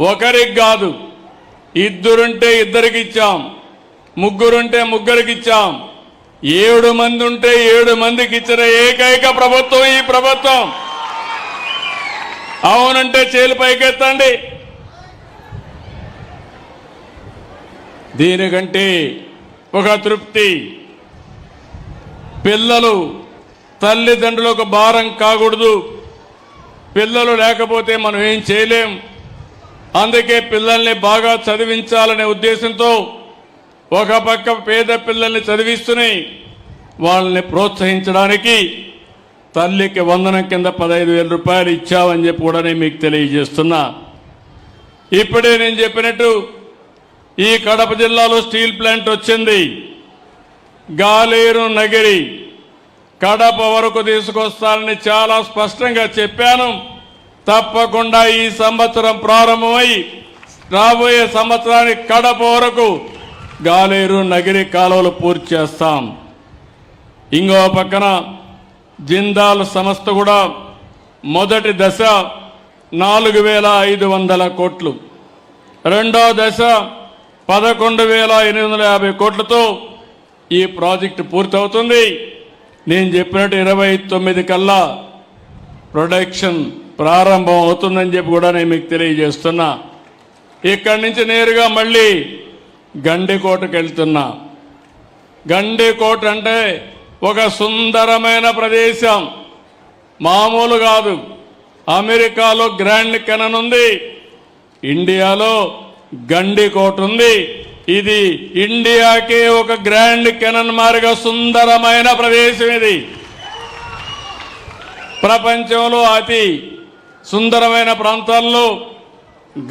ఒకరికి కాదు ఇద్దరుంటే ఇద్దరికి ఇచ్చాం ముగ్గురుంటే ముగ్గురికి ఇచ్చాం ఏడు మంది ఉంటే ఏడు మందికి ఇచ్చిన ఏకైక ప్రభుత్వం ఈ ప్రభుత్వం. అవునంటే చేలు పైకెత్తండి. దీనికంటే ఒక తృప్తి పిల్లలు తల్లిదండ్రులకు భారం కాకూడదు. పిల్లలు లేకపోతే మనం ఏం చేయలేం. అందుకే పిల్లల్ని బాగా చదివించాలనే ఉద్దేశంతో ఒక పక్క పేద పిల్లల్ని చదివిస్తూనే వాళ్ళని ప్రోత్సహించడానికి తల్లికి వందనం కింద పదహైదు వేల రూపాయలు ఇచ్చామని చెప్పి కూడా నేను మీకు తెలియజేస్తున్నా. ఇప్పుడే నేను చెప్పినట్టు ఈ కడప జిల్లాలో స్టీల్ ప్లాంట్ వచ్చింది. గాలేరు నగిరి కడప వరకు తీసుకొస్తానని చాలా స్పష్టంగా చెప్పాను. తప్పకుండా ఈ సంవత్సరం ప్రారంభమై రాబోయే సంవత్సరానికి కడప వరకు గాలేరు నగిరి కాలువలు పూర్తి చేస్తాం. ఇంకో పక్కన జిందాల్ సంస్థ కూడా మొదటి దశ నాలుగు వేల ఐదు వందల కోట్లు. రెండో దశ పదకొండు వేల ఎనిమిది వందల యాభై కోట్లతో ఈ ప్రాజెక్టు పూర్తవుతుంది. నేను చెప్పినట్టు ఇరవై తొమ్మిది కల్లా ప్రొడక్షన్ ప్రారంభం అవుతుందని చెప్పి కూడా నేను మీకు తెలియజేస్తున్నా. ఇక్కడి నుంచి నేరుగా మళ్ళీ గండికోటకు వెళ్తున్నా. గండికోట అంటే ఒక సుందరమైన ప్రదేశం. మామూలు కాదు. అమెరికాలో గ్రాండ్ కెనన్ ఉంది. ఇండియాలో గండికోట ఉంది. ఇది ఇండియాకే ఒక గ్రాండ్ కెనన్ మారిగా సుందరమైన ప్రదేశం ఇది. ప్రపంచంలో అతి సుందరమైన ప్రాంతాల్లో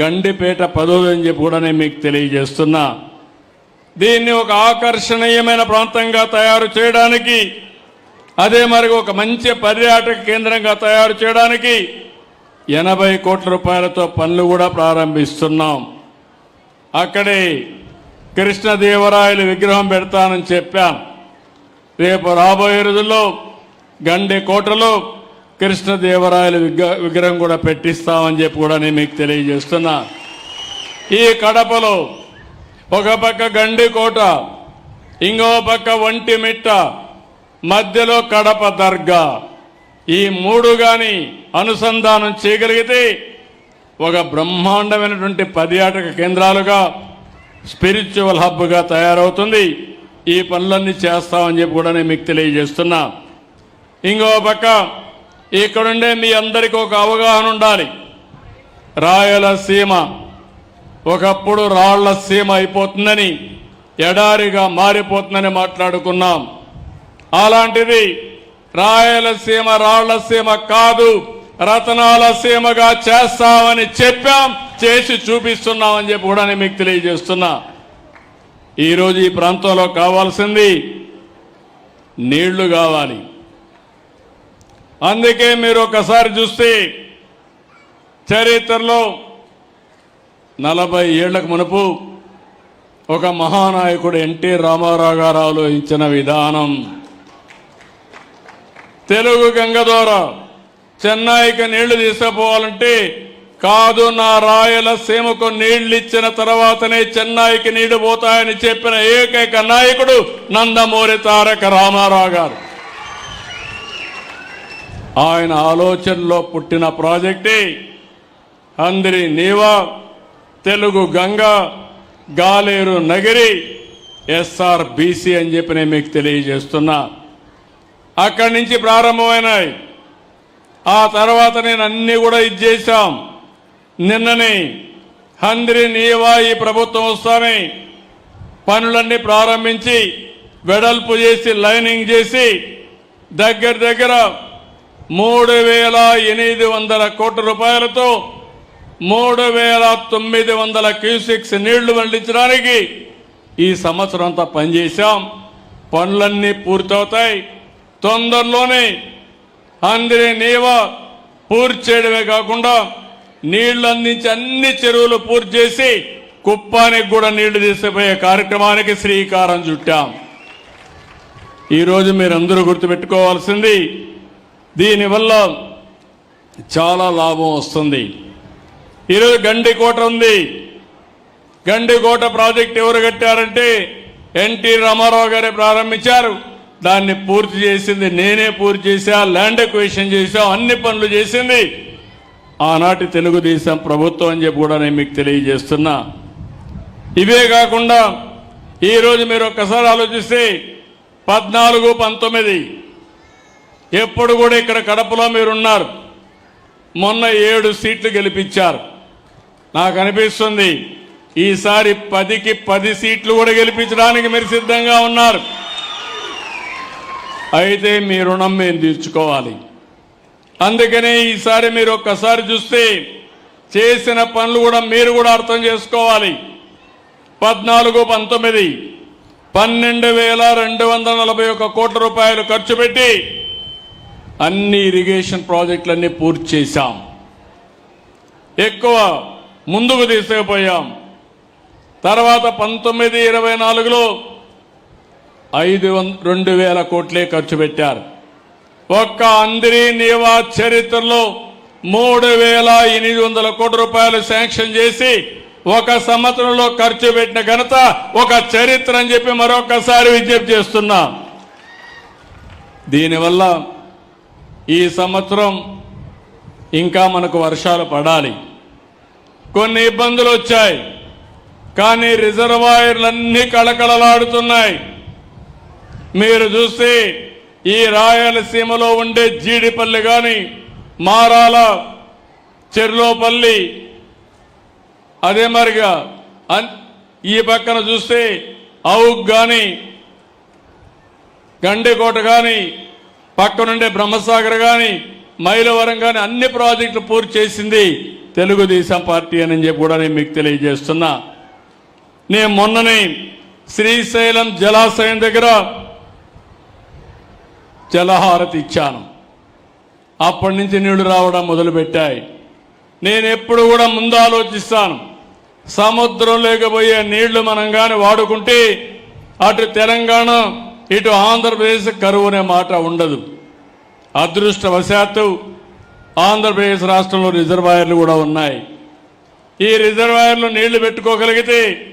గండిపేట పదవి అని చెప్పి కూడా నేను మీకు తెలియజేస్తున్నా. దీన్ని ఒక ఆకర్షణీయమైన ప్రాంతంగా తయారు చేయడానికి అదే మరి ఒక మంచి పర్యాటక కేంద్రంగా తయారు చేయడానికి ఎనభై కోట్ల రూపాయలతో పనులు కూడా ప్రారంభిస్తున్నాం. అక్కడే కృష్ణదేవరాయలు విగ్రహం పెడతానని చెప్పాం. రేపు రాబోయే రోజుల్లో గండి కోటలో కృష్ణదేవరాయల విగ్ర- విగ్రహం కూడా పెట్టిస్తామని చెప్పి కూడా నేను మీకు తెలియజేస్తున్నా. ఈ కడపలో ఒక పక్క గండికోట ఇంకో పక్క ఒంటిమిట్ట మధ్యలో కడప దర్గా. ఈ మూడు కానీ అనుసంధానం చేయగలిగితే ఒక బ్రహ్మాండమైనటువంటి పర్యాటక కేంద్రాలుగా స్పిరిచువల్ హబ్గా తయారవుతుంది. ఈ పనులన్నీ చేస్తామని చెప్పి కూడా నేను మీకు తెలియజేస్తున్నా. ఇంకో పక్క ఇక్కడుండే మీ అందరికీ ఒక అవగాహన ఉండాలి. రాయలసీమ ఒకప్పుడు రాళ్ళ సీమ అయిపోతుందని ఎడారిగా మారిపోతుందని మాట్లాడుకున్నాం. అలాంటిది రాయలసీమ రాళ్ళసీమ కాదు రతనాల సీమగా చేస్తామని చెప్పాం చేసి చూపిస్తున్నామని చెప్పి కూడా నేను మీకు తెలియజేస్తున్నా. ఈరోజు ఈ ప్రాంతంలో కావాల్సింది నీళ్ళు కావాలి. అందుకే మీరు ఒకసారి చూస్తే చరిత్రలో నలభై ఏళ్ళకు మునుపు ఒక మహానాయకుడు ఎన్టీ రామారావు గారు ఆలోచించిన విధానం. తెలుగు గంగ ద్వారా చెన్నైకి నీళ్ళు తీసుకుపోవాలంటే కాదు నా రాయలసీమకు నీళ్ళు ఇచ్చిన తర్వాతనే చెన్నైకి నీళ్ళు పోతాయని చెప్పిన ఏకైక నాయకుడు నందమూరి తారక రామారావు గారు. ఆయన ఆలోచనలో పుట్టిన ప్రాజెక్టే అందరి Neeva Telugu Ganga Galeru Nagari S R B C అని చెప్పి నేను మీకు తెలియజేస్తున్నా. అక్కడి నుంచి ప్రారంభమైనాయి. ఆ తర్వాత నేను అన్ని కూడా ఇది నిన్ననే హంద్రి నీవా ఈ ప్రభుత్వం వస్తానే పనులన్నీ ప్రారంభించి వెడల్పు చేసి లైనింగ్ చేసి దగ్గర దగ్గర మూడు వేల ఎనిమిది వందల కోట్ల రూపాయలతో మూడు వేల తొమ్మిది వందల క్యూసిక్స్ నీళ్ళు మళ్ళించడానికి ఈ సంవత్సరం అంతా పనిచేశాం. పనులన్నీ పూర్తవుతాయి. తొందరలోనే అందరి నీవ పూర్తి చేయడమే కాకుండా నీళ్ళు అందించి అన్ని చెరువులు పూర్తి చేసి కుప్పానికి కూడా నీళ్ళు తీసుకుపోయే కార్యక్రమానికి శ్రీకారం చుట్టాం. ఈరోజు మీరందరూ గుర్తుపెట్టుకోవాల్సింది దీనివల్ల చాలా లాభం వస్తుంది. ఈరోజు గండికోట ఉంది. గండికోట ప్రాజెక్ట్ ఎవరు కట్టారంటే ఎన్టీ రామారావు గారే ప్రారంభించారు. దాన్ని పూర్తి చేసింది నేనే పూర్తి చేశా ల్యాండ్ ఎక్వేషన్ చేశా అన్ని పనులు చేసింది. ఆనాటి తెలుగుదేశం ప్రభుత్వం అని చెప్పి కూడా నేను మీకు తెలియజేస్తున్నా. ఇవే కాకుండా ఈరోజు మీరు ఒక్కసారి ఆలోచిస్తే పద్నాలుగు పంతొమ్మిది ఎప్పుడు కూడా ఇక్కడ కడపలో మీరున్నారు. మొన్న ఏడు సీట్లు గెలిపించారు. నాకు అనిపిస్తుంది ఈసారి పదికి పది సీట్లు కూడా గెలిపించడానికి మీరు సిద్ధంగా ఉన్నారు. అయితే మీ రుణం మేము తీర్చుకోవాలి. అందుకనే ఈసారి మీరు ఒక్కసారి చూస్తే చేసిన పనులు కూడా మీరు కూడా అర్థం చేసుకోవాలి. పద్నాలుగు పంతొమ్మిది పన్నెండు వేల రెండు వందల నలభై ఒక్క కోట్ల రూపాయలు ఖర్చు పెట్టి అన్ని ఇరిగేషన్ ప్రాజెక్టులన్నీ పూర్తి చేశాం. ఎక్కువ ముందుకు తీసుకుపోయాం. తర్వాత పంతొమ్మిది ఇరవై నాలుగులో ఐదు వం- రెండు వేల కోట్లే ఖర్చు పెట్టారు. ఒక్క అందరి నీవా చరిత్రలో మూడు వేల ఎనిమిది వందల కోట్ల రూపాయలు శాంక్షన్ చేసి ఒక సంవత్సరంలో ఖర్చు పెట్టిన ఘనత ఒక చరిత్ర అని చెప్పి మరొకసారి విజ్ఞప్తి చేస్తున్నా. దీనివల్ల ఈ సంవత్సరం ఇంకా మనకు వర్షాలు పడాలి. కొన్ని ఇబ్బందులు వచ్చాయి. కానీ రిజర్వాయర్లన్నీ కళకళలాడుతున్నాయి. మీరు చూస్తే ఈ రాయలసీమలో ఉండే జీడిపల్లి కానీ మారాల చెర్లోపల్లి అదే మరిగా ఈ పక్కన చూస్తే అవుగ్ కానీ గండికోట కానీ పక్కనుండే బ్రహ్మసాగర్ కానీ మైలవరం కానీ అన్ని ప్రాజెక్టులు పూర్తి చేసింది తెలుగుదేశం పార్టీ అని చెప్పి కూడా నేను మీకు తెలియజేస్తున్నా. నేను మొన్ననే శ్రీశైలం జలాశయం దగ్గర జలహారతి ఇచ్చాను. అప్పటి నుంచి నీళ్ళు రావడం మొదలుపెట్టాయి. నేను ఎప్పుడు కూడా ముందు ఆలోచిస్తాను. సముద్రం లేకపోయే నీళ్ళు మనం కానీ వాడుకుంటే అటు తెలంగాణ ఇటు ఆంధ్రప్రదేశ్ కరువు అనే మాట ఉండదు. అదృష్టవశాత్తు ఆంధ్రప్రదేశ్ రాష్ట్రంలో రిజర్వాయర్లు కూడా ఉన్నాయి. ఈ రిజర్వాయర్లు నీళ్ళు పెట్టుకోగలిగితే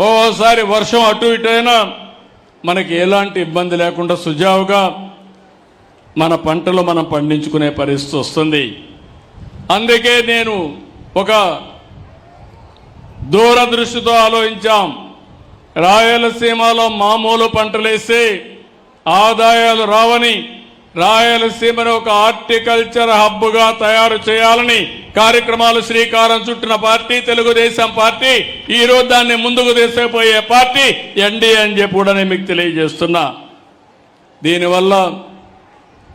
ఓసారి వర్షం అటు ఇటైనా అయినా మనకి ఎలాంటి ఇబ్బంది లేకుండా సుజావుగా మన పంటలు మనం పండించుకునే పరిస్థితి వస్తుంది. అందుకే నేను ఒక దూరదృష్టితో ఆలోచించాం. రాయలసీమలో మామూలు పంటలేసి ఆదాయాలు రావని రాయలసీమను ఒక హార్టికల్చర్ హబ్గా తయారు చేయాలని కార్యక్రమాలు శ్రీకారం చుట్టిన పార్టీ తెలుగుదేశం పార్టీ ఈ రోజు దాన్ని ముందుకు తీసుకుపోయే పార్టీ ఎన్డీఏ అని చెప్పి కూడా నేను మీకు తెలియజేస్తున్నా. దీనివల్ల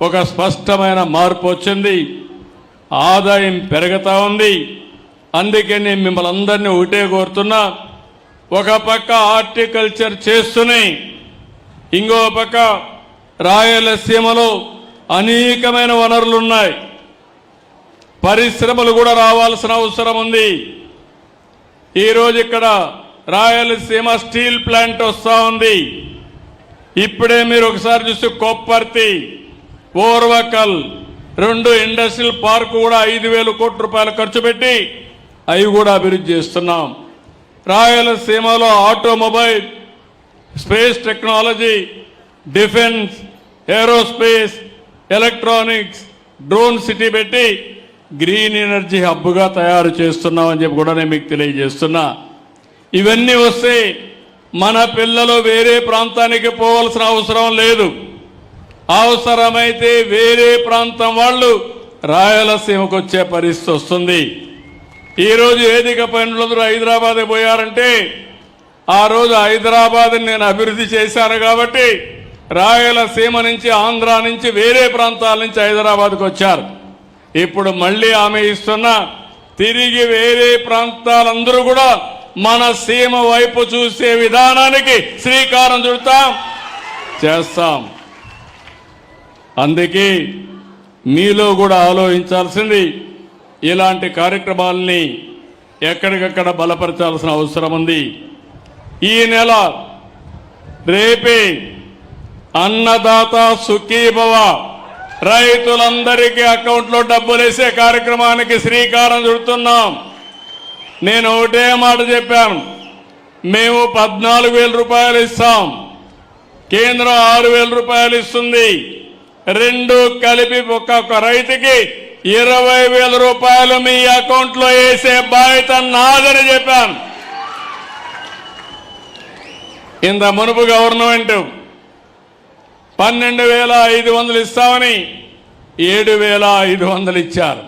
ఒక స్పష్టమైన మార్పు వచ్చింది. ఆదాయం పెరుగుతూ ఉంది. అందుకే నేను మిమ్మల్ని అందరినీ ఒకటే కోరుతున్నా. ఒక పక్క హార్టికల్చర్ చేస్తూనే ఇంకో పక్క రాయలసీమలో అనేకమైన వనరులు ఉన్నాయి. పరిశ్రమలు కూడా రావాల్సిన అవసరం ఉంది. ఈరోజు ఇక్కడ రాయలసీమ స్టీల్ ప్లాంట్ వస్తూ ఉంది. ఇప్పుడే మీరు ఒకసారి చూస్తే కొప్పర్తి ఓర్వకల్ రెండు ఇండస్ట్రియల్ పార్క్ కూడా ఐదు వేల కోట్ల రూపాయలు ఖర్చు పెట్టి అవి కూడా అభివృద్ధి చేస్తున్నాం. రాయలసీమలో automobile space technology defence aerospace electronics drone city పెట్టి గ్రీన్ ఎనర్జీ హబ్గా తయారు చేస్తున్నామని చెప్పి కూడా నేను మీకు తెలియజేస్తున్నా. ఇవన్నీ వస్తే మన పిల్లలు వేరే ప్రాంతానికి పోవాల్సిన అవసరం లేదు. అవసరమైతే వేరే ప్రాంతం వాళ్ళు రాయలసీమకు వచ్చే పరిస్థితి వస్తుంది. ఈరోజు ఏదిక పనులందరూ హైదరాబాద్ పోయారంటే ఆ రోజు హైదరాబాద్ని నేను అభివృద్ధి చేశాను కాబట్టి రాయలసీమ నుంచి ఆంధ్ర నుంచి వేరే ప్రాంతాల నుంచి హైదరాబాద్కు వచ్చారు. ఇప్పుడు మళ్ళీ ఆమె ఇస్తున్న తిరిగి వేరే ప్రాంతాలందరూ కూడా మన సీమ వైపు చూసే విధానానికి శ్రీకారం చుడతాం చేస్తాం. అందుకే మీలో కూడా ఆలోచించాల్సింది ఇలాంటి కార్యక్రమాలని ఎక్కడికక్కడ బలపరచాల్సిన అవసరం ఉంది. ఈ నెల రేపే అన్నదాత సుఖీభవ రైతులందరికీ అకౌంట్లో డబ్బులేసే కార్యక్రమానికి శ్రీకారం చుడుతున్నాం. నేను ఒకటే మాట చెప్పాను. మేము పద్నాలుగు వేల రూపాయలు ఇస్తాం. కేంద్రం ఆరు వేల రూపాయలు ఇస్తుంది. రెండు కలిపి ఒక్కొక్క రైతుకి ఇరవై వేల రూపాయలు మీ అకౌంట్లో వేసే బాధ్యత నాదని చెప్పాను ఇంత మునుపు గవర్నమెంట్ పన్నెండు వేల ఐదు వందలు ఇస్తామని ఏడు వేల ఐదు వందలు ఇచ్చారు.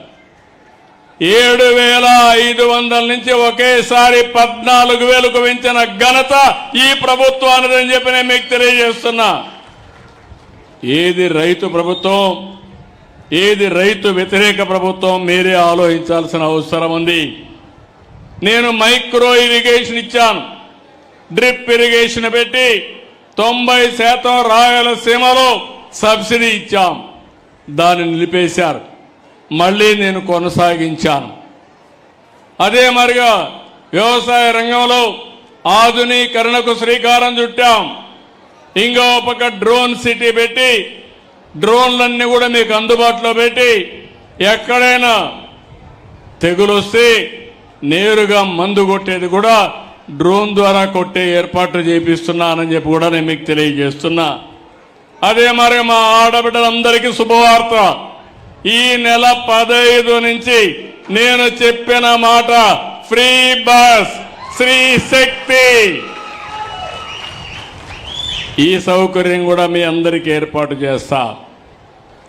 ఏడు వేల ఐదు వందల నుంచి ఒకేసారి పద్నాలుగు వేలకు పెంచిన ఘనత ఈ ప్రభుత్వానిదని చెప్పి నేను మీకు తెలియజేస్తున్నా. ఏది రైతు ప్రభుత్వం ఏది రైతు వ్యతిరేక ప్రభుత్వం మీరే ఆలోచించాల్సిన అవసరం ఉంది. నేను మైక్రో ఇరిగేషన్ ఇచ్చాను. డ్రిప్ ఇరిగేషన్ పెట్టి తొంభై శాతం రాయలసీమలో సబ్సిడీ ఇచ్చాం. దాన్ని నిలిపేశారు. మళ్ళీ నేను కొనసాగించాను. అదే మరిగా వ్యవసాయ రంగంలో ఆధునీకరణకు శ్రీకారం చుట్టాం. ఇంకో పక్క డ్రోన్ సిటీ పెట్టి డ్రోన్లన్నీ కూడా మీకు అందుబాటులో పెట్టి ఎక్కడైనా తెగులు వస్తే నేరుగా మందు కొట్టేది కూడా డ్రోన్ ద్వారా కొట్టే ఏర్పాట్లు చేపిస్తున్నానని చెప్పి కూడా నేను మీకు తెలియజేస్తున్నా. అదే మరి మా ఆడబిడ్డలందరికీ శుభవార్త. ఈ నెల పదహైదు నుంచి నేను చెప్పిన మాట ఫ్రీ బస్ శ్రీ శక్తి. ఈ సౌకర్యం కూడా మీ అందరికీ ఏర్పాటు చేస్తా.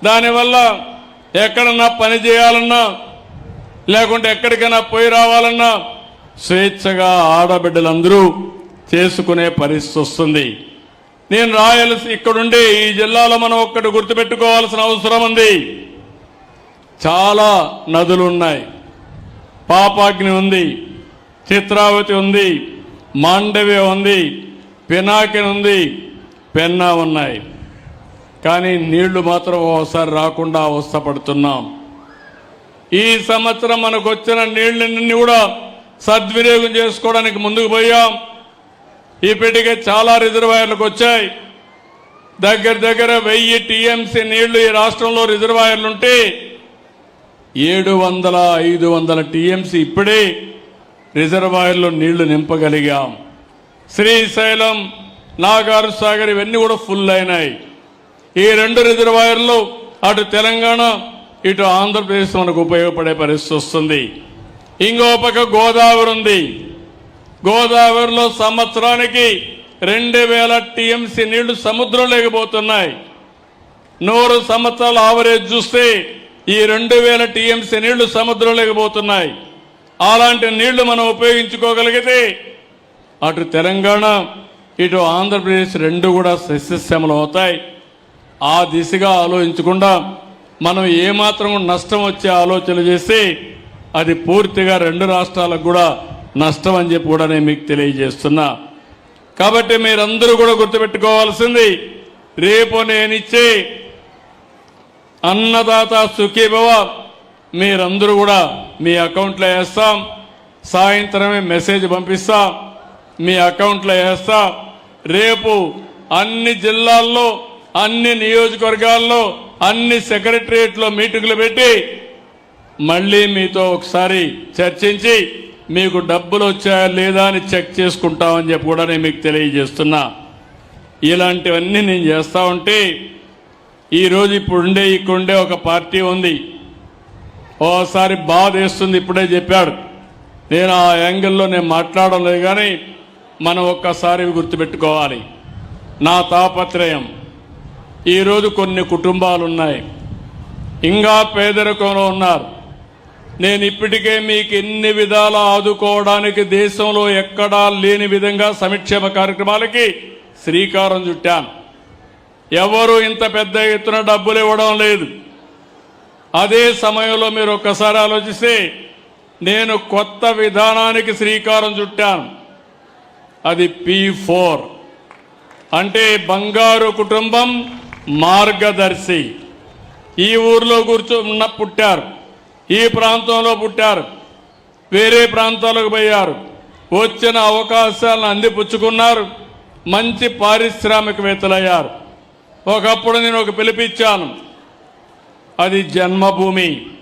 దానివల్ల ఎక్కడన్నా పని చేయాలన్నా లేకుంటే ఎక్కడికైనా పోయి రావాలన్నా స్వేచ్ఛగా ఆడబిడ్డలందరూ చేసుకునే పరిస్థితి వస్తుంది. నేను రాయలసి ఇక్కడుండి ఈ జిల్లాలో మనం ఒక్కటి గుర్తుపెట్టుకోవాల్సిన అవసరం ఉంది. చాలా నదులు ఉన్నాయి. పాపాగ్ని ఉంది చిత్రావతి ఉంది మాండవ్య ఉంది పినాకిని ఉంది పెన్నా ఉన్నాయి. కానీ నీళ్ళు మాత్రం ఒకసారి రాకుండా అవస్థపడుతున్నాం ఈ సంవత్సరం మనకు వచ్చిన నీళ్ళని కూడా సద్వినియోగం చేసుకోవడానికి ముందుకు పోయాం. ఇప్పటికే చాలా రిజర్వాయర్లకు వచ్చాయి. దగ్గర దగ్గర వెయ్యి టీఎంసీ నీళ్ళు ఈ రాష్ట్రంలో రిజర్వాయర్లుంటే ఏడు వందల ఐదు వందల టీఎంసీ ఇప్పుడే రిజర్వాయర్లో నీళ్ళు నింపగలిగాం. శ్రీశైలం నాగారు సాగర్ ఇవన్నీ కూడా ఫుల్ అయినాయి. ఈ రెండు రిజర్వాయర్లు అటు తెలంగాణ ఇటు ఆంధ్రప్రదేశ్ మనకు ఉపయోగపడే పరిస్థితి వస్తుంది. ఇంకో పక్క గోదావరి ఉంది. గోదావరిలో సంవత్సరానికి రెండు వేల టీఎంసీ నీళ్ళు సముద్రంలోకి పోతున్నాయి నూరు సంవత్సరాల ఆవరేజ్ చూస్తే ఈ రెండు వేల టీఎంసీ నీళ్ళు సముద్రంలోకి పోతున్నాయి అలాంటి నీళ్ళు మనం ఉపయోగించుకోగలిగితే అటు తెలంగాణ ఇటు ఆంధ్రప్రదేశ్ రెండు కూడా సస్యశ్యామలం అవుతాయి. ఆ దిశగా ఆలోచించకుండా మనం ఏమాత్రం నష్టం వచ్చే ఆలోచన చేస్తే అది పూర్తిగా రెండు రాష్ట్రాలకు కూడా నష్టం అని చెప్పి కూడా నేను మీకు తెలియజేస్తున్నా. కాబట్టి మీరందరూ కూడా గుర్తుపెట్టుకోవాల్సింది రేపు నేనిచ్చే అన్నదాత సుఖీభవ మీరందరూ కూడా మీ అకౌంట్లో వేస్తాం. సాయంత్రమే మెసేజ్ పంపిస్తాం. మీ అకౌంట్లో వేస్తాం. రేపు అన్ని జిల్లాల్లో అన్ని నియోజకవర్గాల్లో అన్ని సెక్రటరియట్లో మీటింగులు పెట్టి మళ్ళీ మీతో ఒకసారి చర్చించి మీకు డబ్బులు వచ్చాయా లేదా అని చెక్ చేసుకుంటామని చెప్పి కూడా నేను మీకు తెలియజేస్తున్నా. ఇలాంటివన్నీ నేను చేస్తూ ఉంటే ఈరోజు ఇప్పుడుండే ఇక్కడుండే ఒక పార్టీ ఉంది. ఓసారి బాధ వేస్తుంది ఇప్పుడే చెప్పాడు. నేను ఆ యాంగిల్లో నేను మాట్లాడడం లేదు కానీ మనం ఒక్కసారి గుర్తుపెట్టుకోవాలి. నా తాపత్రయం ఈరోజు కొన్ని కుటుంబాలు ఉన్నాయి ఇంకా పేదరికంలో ఉన్నారు. నేను ఇప్పటికే మీకు ఎన్ని విధాల ఆదుకోవడానికి దేశంలో ఎక్కడా లేని విధంగా సంక్షేమ కార్యక్రమాలకి శ్రీకారం చుట్టాను. ఎవరు ఇంత పెద్ద ఎత్తున డబ్బులు ఇవ్వడం లేదు. అదే సమయంలో మీరు ఒక్కసారి ఆలోచిస్తే నేను కొత్త విధానానికి శ్రీకారం చుట్టాను. అది పి ఫోర్. అంటే బంగారు కుటుంబం మార్గదర్శి. ఈ ఊర్లో కూర్చున్న పుట్టారు. ఈ ప్రాంతంలో పుట్టారు. వేరే ప్రాంతాలకు పోయారు. వచ్చిన అవకాశాలను అందిపుచ్చుకున్నారు. మంచి పారిశ్రామికవేత్తలయ్యారు. ఒకప్పుడు నేను ఒక పిలిపిచ్చాను అది జన్మభూమి.